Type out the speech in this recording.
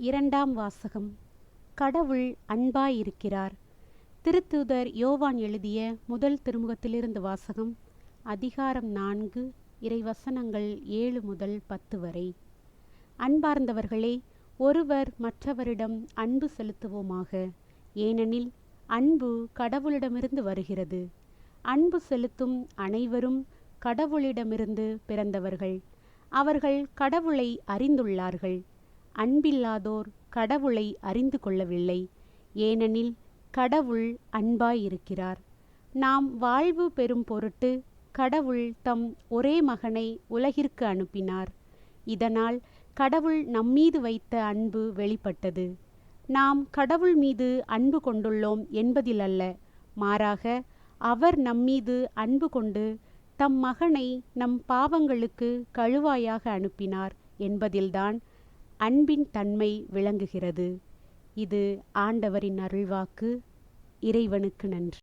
இரண்டாம் வாசகம். கடவுள் அன்பாயிருக்கிறார். திருத்தூதர் யோவான் எழுதிய முதல் திருமுகத்திலிருந்து வாசகம் அதிகாரம் நான்கு இறைவசனங்கள் ஏழு முதல் பத்து வரை. அன்பார்ந்தவர்களே ஒருவர் மற்றவரிடம் அன்பு செலுத்துவோமாக. ஏனெனில் அன்பு கடவுளிடமிருந்து வருகிறது. அன்பு செலுத்தும் அனைவரும் கடவுளிடமிருந்து பிறந்தவர்கள். அவர்கள் கடவுளை அறிந்துள்ளார்கள். அன்பில்லாதோர் கடவுளை அறிந்து கொள்ளவில்லை. ஏனெனில் கடவுள் அன்பாயிருக்கிறார். நாம் வாழ்வு பெறும் பொருட்டு கடவுள் தம் ஒரே மகனை உலகிற்கு அனுப்பினார். இதனால் கடவுள் நம்மீது வைத்த அன்பு வெளிப்பட்டது. நாம் கடவுள் மீது அன்பு கொண்டுள்ளோம் என்பதில் அல்ல மாறாக அவர் நம்மீது அன்பு கொண்டு தம் மகனை நம் பாவங்களுக்கு கழுவாயாக அனுப்பினார் என்பதில்தான் அன்பின் தன்மை விளங்குகிறது. இது ஆண்டவரின் அருள்வாக்கு. இறைவனுக்கு நன்றி.